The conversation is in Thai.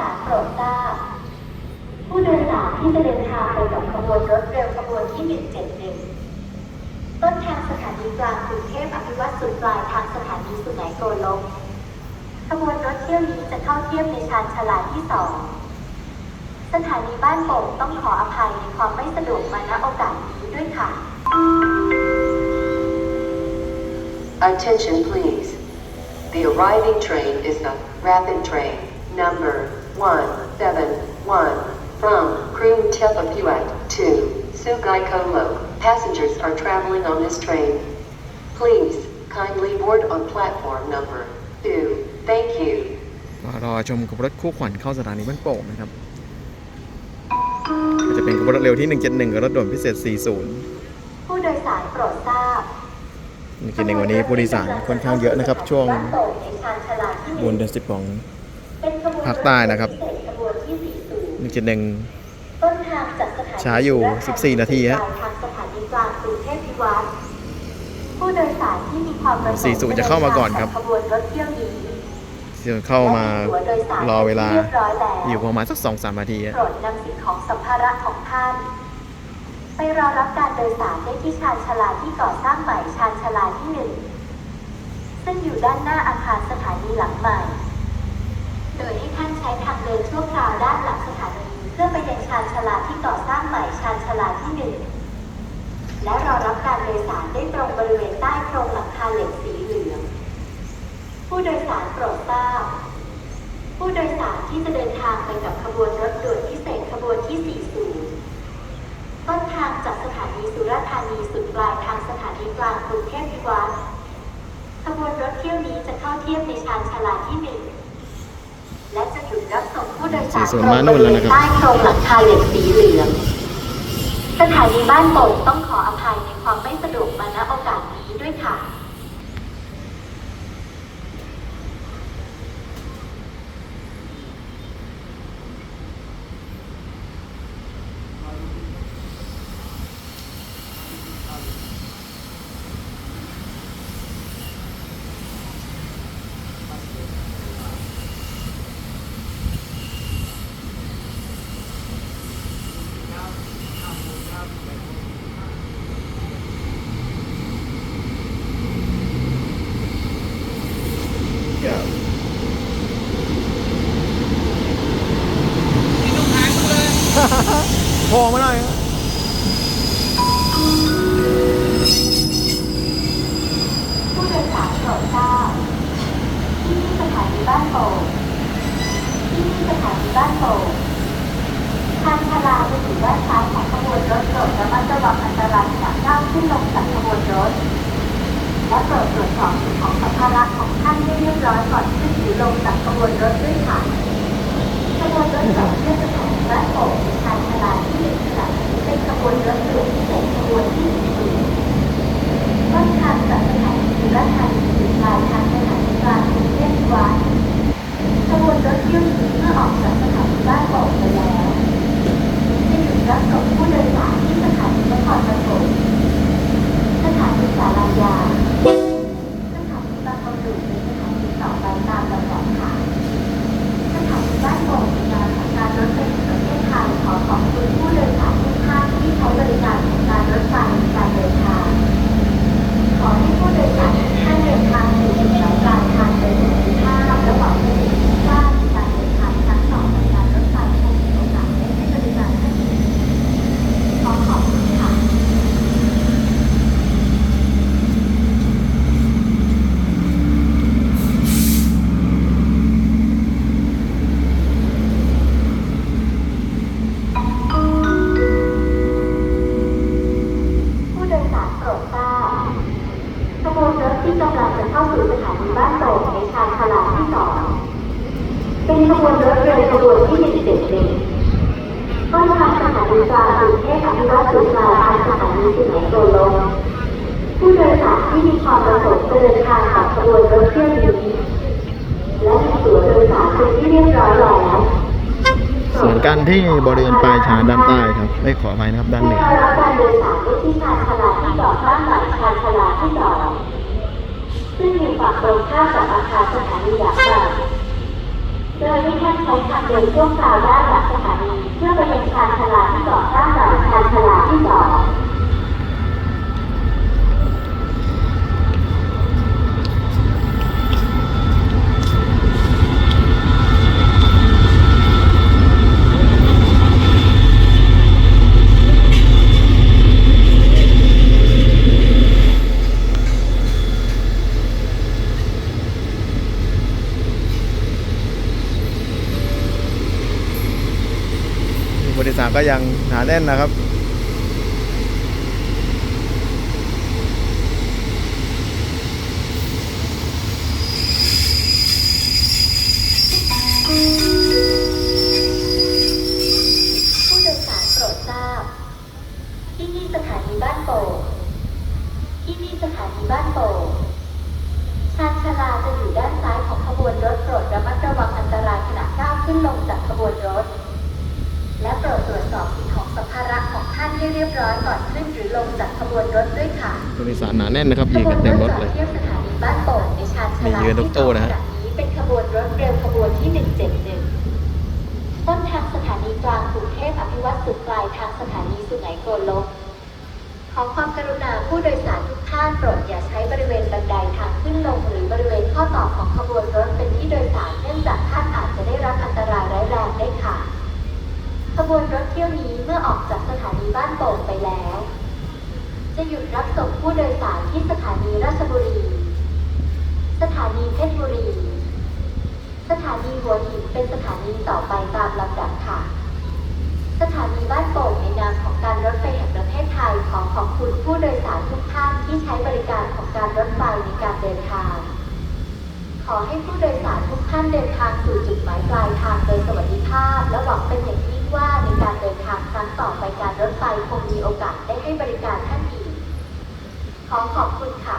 สารโปรดทราบผู้โดยสารที่จะเดินทางไปกับขบวนรถเร็วขบวนที่ 171 ต้นทางสถานีกลางกรุงเทพอภิวัตสุดปลายทางสถานีสุไหงโกลกขบวนรถเที่ยวนี้จะเข้าเทียบในชานชาลาที่สองสถานีบ้านโป่งต้องขออภัยในความไม่สะดวกมาณโอกาสนี้ด้วยค่ะ Attention please. The arriving train is the rapid train number 171 from Krum Tepapuat to Sugaikolo. Passengers are traveling on this train. Please kindly board on platform number 2. Thank you. มารอชมขบวนรถคู่ขวัญเข้าสถานีบ้านโป่งนะครับ ก็จะเป็นขบวนรถเร็วที่ 171กับรถด่วนพิเศษ 40 ผู้โดยสารโปรดทราบ171วันนี้ผู้โดยสารค่อนข้างเยอะนะครับ ช่วงบ้านโป่งในชานชาลาที่หบนึ่นงเดือน10ของเป็นขบวน ภาคใต้นะครับพิเศษขบวนที่40 171ต้นทางจากสถานีช้าอยู่สุรธ14 นาทีฮะปลายทางสถานีกลางกรุงเทพพิวัตรผู้โดยสารที่มีความประสงค์40จะเข้ามาก่อนครับขบวนรถเที่ยวนี้ที่เข้ามารอเวลาอยู่ประมาณสัก2-3นาทีฮะโปรดนำสิ่งของสัมภาระของท่าน ไปรอรับการโดยสารได้ที่ชานชาลาที่ก่อสร้างใหม่ชานชาลาที่หนึ่งซึ่งอยู่ด้านหน้าอาคารสถานีหลังใหม่ โดยให้ท่านใช้ทางเดินชั่วคราวด้านหลังสถานีเพื่อไปยังชานชาลาที่ก่อสร้างใหม่ชานชาลาที่หนึ่งและรอรับการโดยสารได้ตรงบริเวณใต้โครงหลังคาเหล็กสีเหลือง ผู้โดยสารโปรดทราบ ผู้โดยสารที่จะเดินทางไปกับขบวนรถด่วนพิเศษขบวนที่ 40 ต้นทางจากสถานีสุราษฎร์ธานีสุดปลายทางสถานีกลางกรุงเทพพิวัตรขบวนรถเที่ยวนี้จะเข้าเทียบในชานชาลาที่หนึ่ง รับส่งผู้โดยสาร40มานู่นแล้วนะครับใต้โครงหลังคาเหล็กสีเหลือง สถานีบ้านโป่งต้องขออภัยในความไม่สะดวกมาณโอกาสนี้ด้วยค่ะ พอไม่ได้ฮะ ผู้โดยสารโปรดทราบที่นี่สถานีบ้านโป่งที่นี่สถานีบ้านโป่งทางชาลาจะอยู่ด้านซ้ายของขบวนรถโปรดระมัดระวังอันตรายขณะก้าวขึ้น ลงจากขบวนรถ และเปิดตรวจสอบสิ่งของสัมภาระของท่านให้เรียบร้อยก่อนขึ้นหรือลงจากขบวนรถด้วยค่ะขบวนรถจากเทศสถานีบ้านโป่งทางชาลาที่หนึ่งค่ะเป็นขบวนรถด่วนพิเศษขบวนที่สี่ ต้นทางจากสถานีสุราษฎร์ธานีถึงปลายทางสถานีกลางกรุงเทพพิวัตรขบวนรถเที่ยวนี้เมื่อออกจากสถานีบ้านโป่งไปแล้วจะหยุดรับส่งผู้โดยสารที่สถานีนครปฐมสถานีสารยาสถานีบางประกงเป็นสถานีต่อไปตามลำดับค่ะสถานีบ้านโป่งเป็นการทำการรถไฟแห่งประเทศไทยขอขอบคุณผู้โดยสารทุกท่านที่ใช้บริการของการรถไฟในการเดินทาง ขอให้ผู้โดยสารทุกท่านเดินทางสู่จุดหมายปลายทางโดยสวัสดิภาพและหวังเป็นอย่างยิ่งว่าในการเดินทางครั้งต่อไปการรถไฟคงมีโอกาสได้ให้บริการท่านอีกขอขอบคุณค่ะ ผู้โดยสารโปรดทราบขบวนรถที่กำลังจะเข้าสู่ส ถานีบ้านโป่งในชานชาลาที่สองเป็นขบวนรถเร็วขบวนที่หนึ่งเจ็ดหนึ่งต้นทางสถานีกลางกรุงเทพอภิวัตสุดปลายทางสถานีสุไหงโกลกผู้โดยสารที่มีความประสงค์จะเดินทางกับขบวนรถเที่ยวนี้และมีตั๋วโดยสารเป็นที่เรียบร้อยแล้วส่วนกันที่บริเวณปลายชานด้านใต้ครับ ไม่ขออภัยนะครับด้านเหนือได้รับการโดยสารด้วยที่ชานชาลาที่ก่อสร้างใหม่ชานชาลาที่สองซึ่ง อยู่ฝั่งตรงข้ามกับอาคารสถานีดับเบิลโดโดยให้ท่านใช้ทางเดินช่วงกลางด้านหลังสถานี เพื่อไปยังชานชาลาที่ก่อสร้างหลังชานชาลาที่สอง บริษัทก็ยังหนาแน่นนะครับ ผู้โดยสารโปรดทราบที่นี่สถานีบ้านโป่งที่นี่สถานีบ้านโป่งชานชาลาจะอยู่ด้านซ้ายของขบวนรถโปรดระมัดระวังอันตรายขณะก้าวขึ้นลงจากขบวนรถ ให้เรียบร้อยก่อนขึ้นหรือลงจากขบวนรถด้วยค่ะบริษัทหนาแน่นนะครับยืนกันเต็มรถเลยขบวนจอดเทียบสถานีบ้านโป่งในชานชาลามียืนทุกตู้นะฮะ ที่สองขณนี้เป็นขบวนรถเร็วขบวนที่ 171 ต้นทางสถานีกลางกรุงเทพอภิวัตสุดปลายทางสถานีสุไหงโกลก ขอความกรุณาผู้โดยสารทุกท่านโปรดอย่าใช้บริเวณบันไดทางขึ้นลงหรือบริเวณข้อต่อของขบวนรถ ขบวนรถเที่ยวนี้เมื่อออกจากสถานีบ้านโป่งไปแล้ว จะหยุดรับส่งผู้โดยสารที่สถานีราชบุรี สถานีเพชรบุรี สถานีหัวหินเป็นสถานีต่อไปตามลำดับค่ะ สถานีบ้านโป่งในนามของการรถไฟแห่งประเทศไทยขอขอบคุณผู้โดยสารทุกท่านที่ใช้บริการของการรถไฟในการเดินทาง ขอให้ผู้โดยสารทุกท่านเดินทางสู่จุดหมายปลายทางโดยสวัสดิภาพและปลอดภัย ต่อไปการรถไฟคงมีโอกาสได้ให้บริการท่านอีก ขอขอบคุณค่ะ